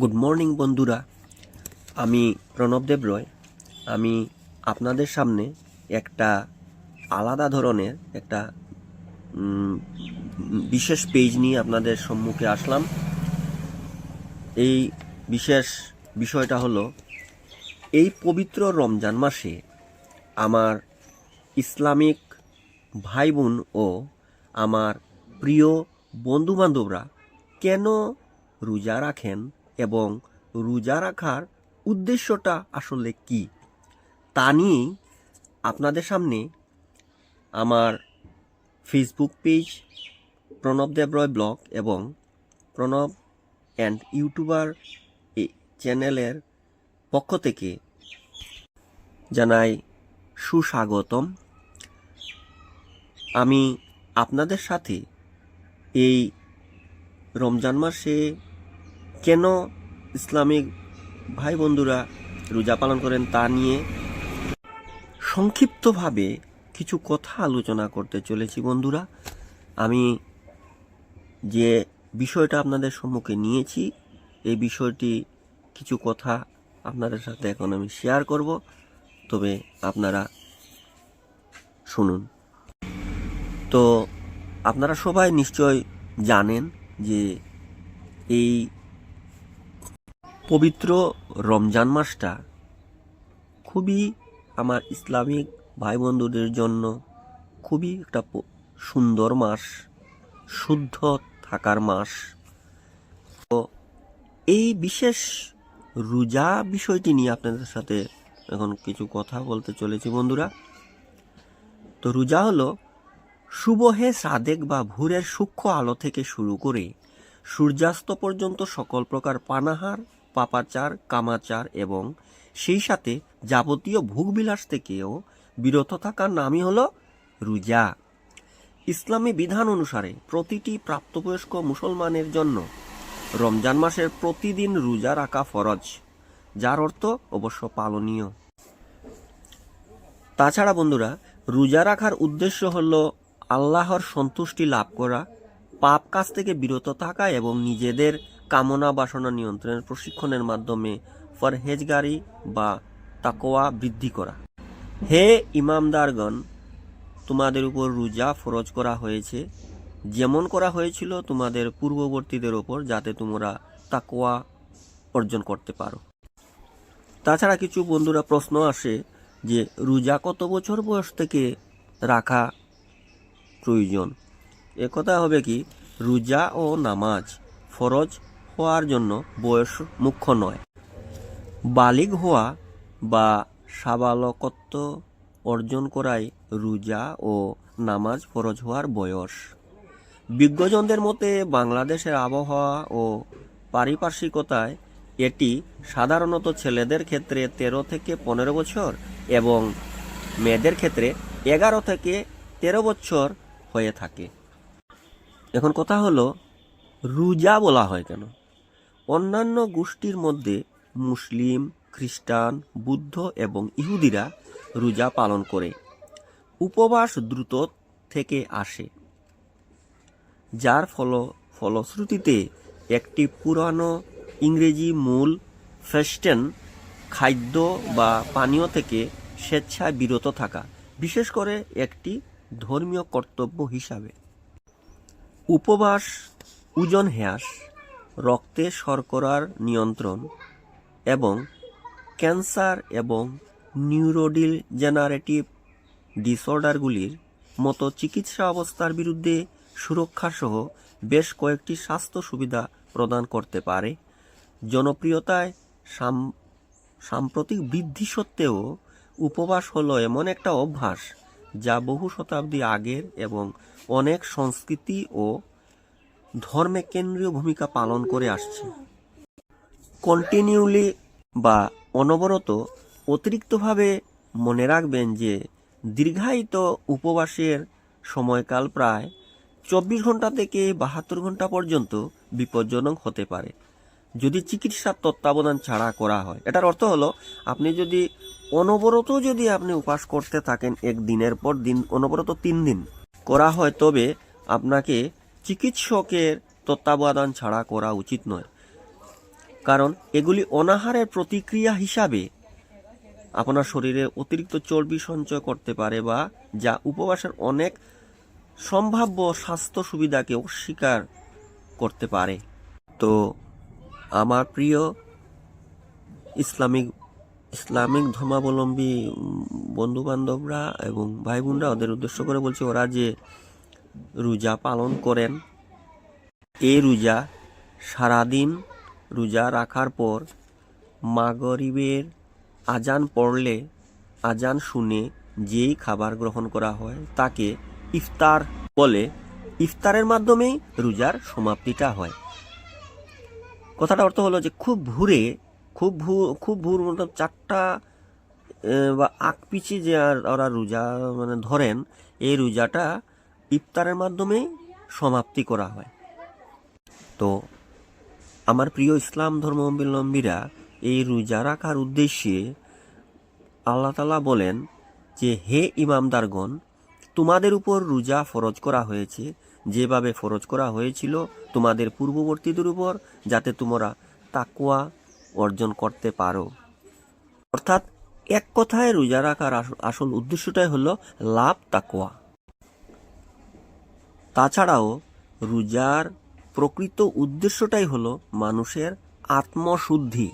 Good morning বন্ধুরা। আমি প্রণব দেব রয় আমি আপনাদের সামনে একটা আলাদা ধরনের একটা বিশেষ পেজ নিয়ে আপনাদের সম্মুখে আসলাম। এই বিশেষ বিষয়টা হলো, এই পবিত্র রমজান মাসে আমার ইসলামিক ভাই বোন ও আমার প্রিয় বন্ধুবান্ধবরা কেন রোজা রাখেন? এবং রোজা রাখার উদ্দেশ্যটা আসলে কি? তা নিয়েই আপনাদের সামনে আমার Facebook page Pranab Debroy blog এবং প্রণব অ্যান্ড ইউটিউবার চ্যানেলের পক্ষ থেকে জানাই সুস্বাগতম। আমি আপনাদের সাথে এই রমজান মাসে কেন ইসলামিক ভাই বন্ধুরা রোজা পালন করেন তা নিয়ে সংক্ষিপ্তভাবে কিছু কথা আলোচনা করতে চলেছি বন্ধুরা। আমি যে বিষয়টা আপনাদের সম্মুখে নিয়েছি, এই বিষয়টি কিছু কথা আপনাদের সাথে এখন আমি শেয়ার করব। তবে আপনারা শুনুন। তো আপনারা সবাই নিশ্চয় জানেন যে এই পবিত্র রমজান মাসটা খুবই আমার ইসলামিক ভাই বন্ধুদের জন্য খুবই একটা সুন্দর মাস, শুদ্ধ থাকার মাস। তো এই বিশেষ রোজা বিষয়টি নিয়ে আপনাদের সাথে এখন কিছু কথা বলতে চলেছি বন্ধুরা। তো রোজা হলো সুবহে সাদেক বা ভোরের সূক্ষ্ম আলো থেকে শুরু করে সূর্যাস্ত পর্যন্ত সকল প্রকার পানাহার পাপাচার, কামাচার এবং সেই সাথে যাবতীয় ভোগবিলাস থেকেও বিরত থাকার নামই হলো রোজা। ইসলামী বিধান অনুসারে প্রতিটি প্রাপ্তবয়স্ক মুসলমানের জন্য রমজান মাসের প্রতিদিন রোজা রাখা ফরজ, যার অর্থ অবশ্য পালনীয়। তাছাড়া বন্ধুরা, রোজা রাখার উদ্দেশ্য হল আল্লাহর সন্তুষ্টি লাভ করা, পাপ কাজ থেকে বিরত থাকা এবং নিজেদের কামনা বাসনা নিয়ন্ত্রণের প্রশিক্ষণের মাধ্যমে ফরহেজগারি বা তাকোয়া বৃদ্ধি করা। হে ইমামদারগণ, তোমাদের উপর রোজা ফরজ করা হয়েছে, যেমন করা হয়েছিল তোমাদের পূর্ববর্তীদের ওপর যাতে তোমরা তাকোয়া অর্জন করতে পারো। তাছাড়া কিছু বন্ধুরা প্রশ্ন আসে যে, রোজা কত বছর বয়স থেকে রাখা প্রয়োজন? একথা হবে কি, রোজা ও নামাজ ফরজ হওয়ার জন্য বয়স মুখ্য নয়। বালিগ হওয়া বা সাবালকত্ব অর্জন করাই রোজা ও নামাজ ফরজ হওয়ার বয়স। বিজ্ঞজনদের মতে বাংলাদেশের আবহাওয়া ও পারিপার্শ্বিকতায় এটি সাধারণত ছেলেদের ক্ষেত্রে তেরো থেকে পনেরো বছর এবং মেয়েদের ক্ষেত্রে এগারো থেকে তেরো বছর হয়ে থাকে। এখন কথা হলো, রোজা বলা হয় কেন? অন্যান্য গোষ্ঠীর মধ্যে মুসলিম, খ্রিস্টান, বুদ্ধ এবং ইহুদিরা রোজা পালন করে। উপবাস দ্রুত থেকে আসে, যার ফল, ফলশ্রুতিতে একটি পুরানো ইংরেজি মূল ফেস্টেন খাদ্য বা পানীয় থেকে স্বেচ্ছায় বিরত থাকা, বিশেষ করে একটি ধর্মীয় কর্তব্য হিসাবে। উপবাস ওজন হ্রাস রক্তে শর্করার নিয়ন্ত্রণ এবং ক্যান্সার এবং নিউরোডিল জেনারেটিভ ডিসঅর্ডারগুলির মতো চিকিৎসা অবস্থার বিরুদ্ধে সুরক্ষাসহ বেশ কয়েকটি স্বাস্থ্য সুবিধা প্রদান করতে পারে। জনপ্রিয়তায় সাম- সাম্প্রতিক বৃদ্ধি সত্ত্বেও উপবাস হলো এমন একটা অভ্যাস যা বহু শতাব্দী আগের এবং অনেক সংস্কৃতি ও ধর্মে কেন্দ্রীয় ভূমিকা পালন করে আসছে। কন্টিনিউলি বা অনবরত অতিরিক্তভাবে মনে রাখবেন যে দীর্ঘায়িত উপবাসের সময়কাল প্রায় চব্বিশ ঘণ্টা থেকে বাহাত্তর ঘণ্টা পর্যন্ত বিপজ্জনক হতে পারে। যদি চিকিৎসার তত্ত্বাবধান ছাড়া করা হয়, এটার অর্থ হলো আপনি যদি অনবরত যদি আপনি উপবাস করতে থাকেন এক দিনের পর দিন, অনবরত তিন দিন করা হয়, তবে আপনাকে চিকিৎসকের তত্ত্বাবধান ছাড়া করা উচিত নয়। কারণ এগুলি অনাহারের প্রতিক্রিয়া হিসাবে আপনার শরীরে অতিরিক্ত চর্বি সঞ্চয় করতে পারে বা যা উপবাসের অনেক সম্ভাব্য স্বাস্থ্য সুবিধাকে অস্বীকার করতে পারে। তো আমার প্রিয় ইসলামিক ইসলামিক ধর্মাবলম্বী বন্ধু বান্ধবরা এবং ভাই বোনরা ওদের উদ্দেশ্য করে বলছে, ওরা যে রোজা পালন করেন। এই রোজা সারাদিন রোজা রাখার পর মাগরিবের আজান পড়লে আজান শুনে যেই খাবার গ্রহণ করা হয় তাকে ইফতার বলে। ইফতারের মাধ্যমেই রোজার সমাপ্তিটা হয়। কথাটা অর্থ হলো যে খুব ভোরে, খুব ভু, খুব ভোর মতো চারটা বা আগ যে ওরা রোজা মানে ধরেন, এই রোজাটা ইফতারের মাধ্যমে সমাপ্তি করা হয়। তো আমার প্রিয় ইসলাম ধর্মাবলম্বীরা এই রোজা রাখার উদ্দেশ্যে আল্লাহ তালা বলেন যে, হে ইমামদারগণ, তোমাদের উপর রোজা ফরজ করা হয়েছে। যেভাবে ফরজ করা হয়েছিল তোমাদের পূর্ববর্তীদের উপর, যাতে তোমরা তাকুয়া অর্জন করতে পারো। অর্থাৎ এক কথায় রোজা রাখার আস- আসল উদ্দেশ্যটাই হলো লাভ তাকুয়া তাছাড়াও রোজার প্রকৃত উদ্দেশ্যটাই হলো মানুষের আত্মশুদ্ধি।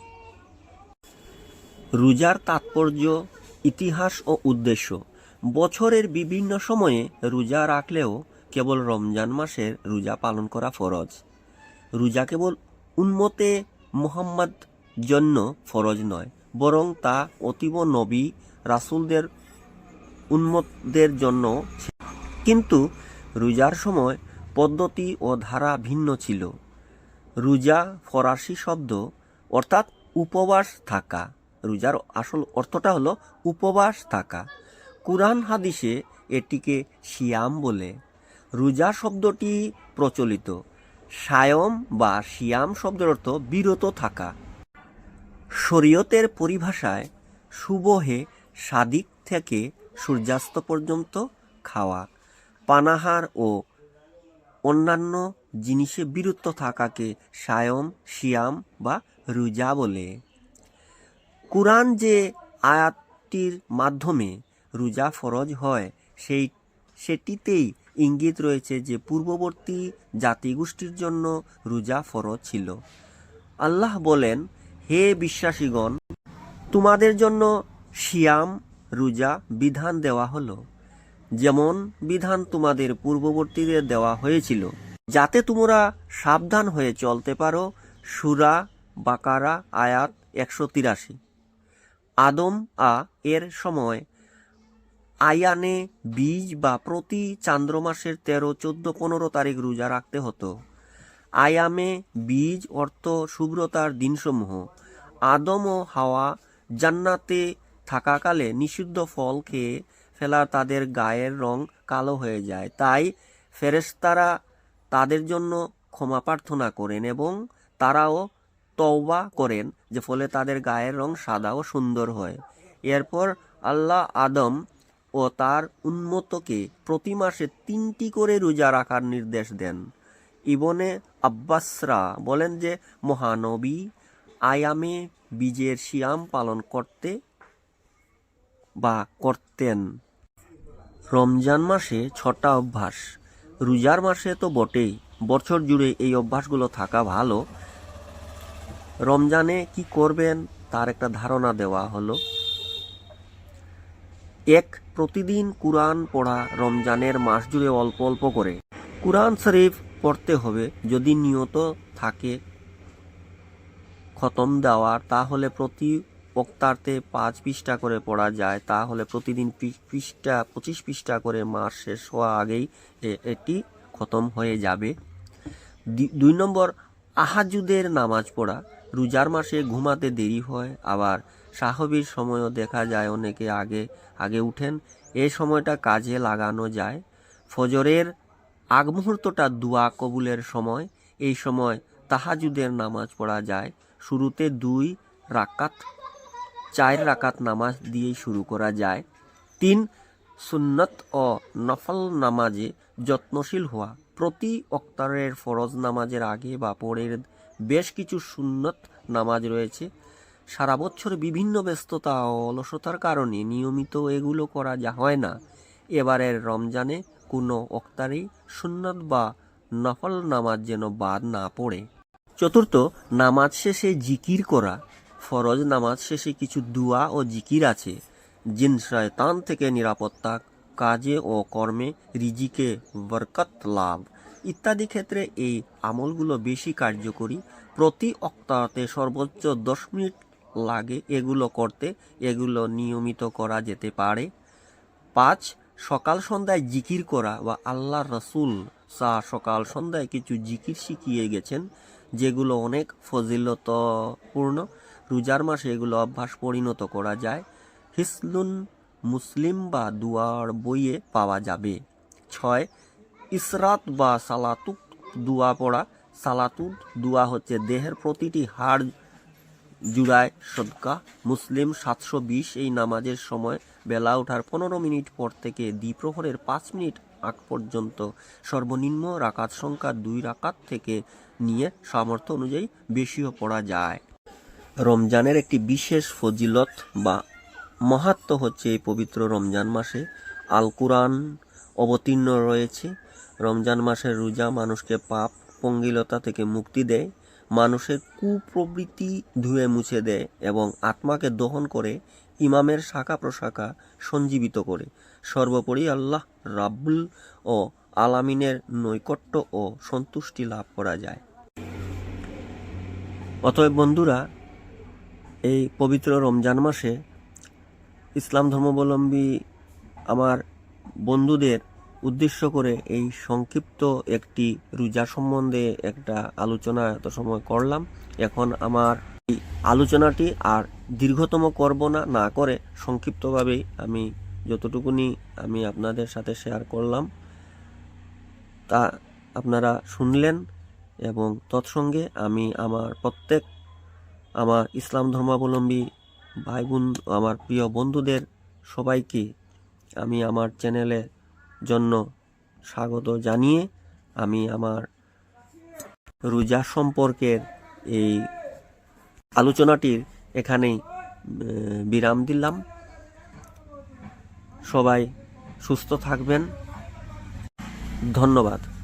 রোজার তাৎপর্য, ইতিহাস ও উদ্দেশ্য। বছরের বিভিন্ন সময়ে রোজা রাখলেও কেবল রমজান মাসের রোজা পালন করা ফরজ। রোজা কেবল উন্মতে মোহাম্মদ জন্য ফরজ নয়, বরং তা অতীব নবী রাসুলদের উন্মতদের জন্য কিন্তু রোজার সময় পদ্ধতি ও ধারা ভিন্ন ছিল। রোজা ফরাসি শব্দ অর্থাৎ উপবাস থাকা। রোজার আসল অর্থটা হলো উপবাস থাকা। কুরআন হাদিসে এটিকে শিয়াম বলে। রোজা শব্দটি প্রচলিত। সায়ম বা শিয়াম শব্দের অর্থ বিরত থাকা। শরীয়তের পরিভাষায় সুবহে সাদিক থেকে সূর্যাস্ত পর্যন্ত খাওয়া। পানাহার ও অন্যান্য জিনিসে বিরত থাকাকে সায়ম শিয়াম বা রুজা বলে। কুরআন যে আয়াতটির মাধ্যমে রোজা ফরজ হয়, সেই, সেটিতেই ইঙ্গিত রয়েছে যে পূর্ববর্তী জাতিগোষ্ঠীর জন্য রোজা ফরজ ছিল। আল্লাহ বলেন, হে বিশ্বাসীগণ, তোমাদের জন্য শিয়াম রোজা বিধান দেওয়া হলো। যেমন বিধান তোমাদের পূর্ববর্তীদের দেওয়া হয়েছিল, যাতে তোমরা সাবধান হয়ে চলতে পারো। সুরা বাকারা, আয়াত একশো তিরাশি। আদম আ এর সময় আয়ানে বীজ বা প্রতি চান্দ্র মাসের তেরো, চোদ্দ, পনেরো তারিখ রোজা রাখতে হতো। আয়ামে বীজ অর্থ শুভ্রতার দিনসমূহ। আদম ও হাওয়া জান্নাতে থাকাকালে নিষিদ্ধ ফল খেয়ে ফেলা তাদের গায়ের রং কালো হয়ে যায়। তাই ফেরেশতারা তাদের জন্য ক্ষমা প্রার্থনা করেন এবং তারাও তওবা করেন, যে ফলে তাদের গায়ের রং সাদা ও সুন্দর হয়। এরপর আল্লাহ আদম ও তার উন্মতকে প্রতি মাসে তিনটি করে রোজা রাখার নির্দেশ দেন। ইবনে আব্বাসরা বলেন যে, মহানবী আয়ামে বীজের শিয়াম পালন করতে বা করতেন। রমজান মাসে ছটা অভ্যাস। রোজার মাসে তো বটেই, বছর জুড়ে এই অভ্যাসগুলো থাকা ভালো। রমজানে কি করবেন তার একটা ধারণা দেওয়া হলো। এক, প্রতিদিন কুরআন পড়া রমজানের মাস জুড়ে অল্প অল্প করে। কুরআন শরীফ পড়তে হবে, যদি নিয়ত থাকে খতম দেওয়ার, তাহলে প্রতি বক্তার্থে পাঁচ পৃষ্ঠা করে পড়া যায়, তাহলে প্রতিদিন পৃষ্ঠা, পঁচিশ পৃষ্ঠা করে মাস শেষ হওয়া আগেই এটি খতম হয়ে যাবে। দুই নম্বর, আহাজুদের নামাজ পড়া। রোজার মাসে ঘুমাতে দেরি হয়, আবার সাহবির সময়ও দেখা যায় অনেকে আগে আগে উঠেন, এ সময়টা কাজে লাগানো যায়। ফজরের আগ মুহূর্তটা দোয়া কবুলের সময়, এই সময় তাহাজুদের নামাজ পড়া যায়। শুরুতে দুই রাকাত চার রাকাত নামাজ দিয়েই শুরু করা যায়। তিন, সুন্নত ও নফল নামাজে যত্নশীল হওয়া। প্রতি অক্তারের ফরজ নামাজের আগে বা পরের বেশ কিছু সুন্নত নামাজ রয়েছে। সারা বছর বিভিন্ন ব্যস্ততা ও অলসতার কারণে নিয়মিত এগুলো করা যা হয় না। এবারের রমজানে কোনো অক্তারেই সুন্নত বা নফল নামাজ যেন বাদ না পড়ে। চতুর্থ, নামাজ শেষে জিকির করা। ফরজ নামাজ শেষে কিছু দুয়া ও জিকির আছে, জিন শয়তান থেকে নিরাপত্তা, কাজে ও কর্মে রিজিকে বরকত লাভ। ইত্যাদি ক্ষেত্রে এই আমলগুলো বেশি কার্যকরী। প্রতি অক্তাতে সর্বোচ্চ দশ মিনিট লাগে এগুলো করতে, এগুলো নিয়মিত করা যেতে পারে। পাঁচ, সকাল সন্ধ্যায় জিকির করা বা আল্লাহ রসুল সা সকাল সন্ধ্যায় কিছু জিকির শিখিয়ে গেছেন, যেগুলো অনেক ফজিলতপূর্ণ। রোজার মাসে এগুলো অভ্যাস পরিণত করা যায়। হিসলুন মুসলিম বা দুয়ার বইয়ে পাওয়া যাবে। ছয়, ইসরাত বা সালাতুক দুয়া পড়া। সালাতুক দুয়া হচ্ছে দেহের প্রতিটি হাড় জুড়ায় সদকা। মুসলিম সাতশো বিশ এই নামাজের সময় বেলা ওঠার পনেরো মিনিট পর থেকে দ্বিপ্রহরের পাঁচ মিনিট আগ পর্যন্ত সর্বনিম্ন রাকাত সংখ্যা দুই রাকাত থেকে নিয়ে সামর্থ্য অনুযায়ী বেশিও পড়া যায়। রমজানের একটি বিশেষ ফজিলত বা মহাত্ম হচ্ছে এই পবিত্র রমজান মাসে আল কুরআন অবতীর্ণ রয়েছে। রমজান মাসের রোজা মানুষকে পাপ, পঙ্গিলতা থেকে মুক্তি দেয়, মানুষের কুপ্রবৃত্তি ধুয়ে মুছে দেয় এবং আত্মাকে দহন করে ইমামের শাখা প্রশাখা সঞ্জীবিত করে। সর্বোপরি আল্লাহ রাব্বুল ও আলামিনের নৈকট্য ও সন্তুষ্টি লাভ করা যায়। অতএব বন্ধুরা এই পবিত্র রমজান মাসে ইসলাম ধর্মাবলম্বী আমার বন্ধুদের উদ্দেশ্য করে এই সংক্ষিপ্ত একটি রোজা সম্বন্ধে একটা আলোচনা এত সময় করলাম। এখন আমার এই আলোচনাটি আর দীর্ঘতম করব না না করে সংক্ষিপ্তভাবেই আমি যতটুকুনি আমি আপনাদের সাথে শেয়ার করলাম, তা আপনারা শুনলেন এবং তৎসঙ্গে আমি আমার প্রত্যেক আমার ইসলাম ধর্মাবলম্বী ভাই বোন আমার প্রিয় বন্ধুদের সবাইকে আমি আমার চ্যানেলের জন্য স্বাগত জানিয়ে আমি আমার রোজা সম্পর্কের এই আলোচনাটির এখানেই বিরাম দিলাম। সবাই সুস্থ থাকবেন। ধন্যবাদ।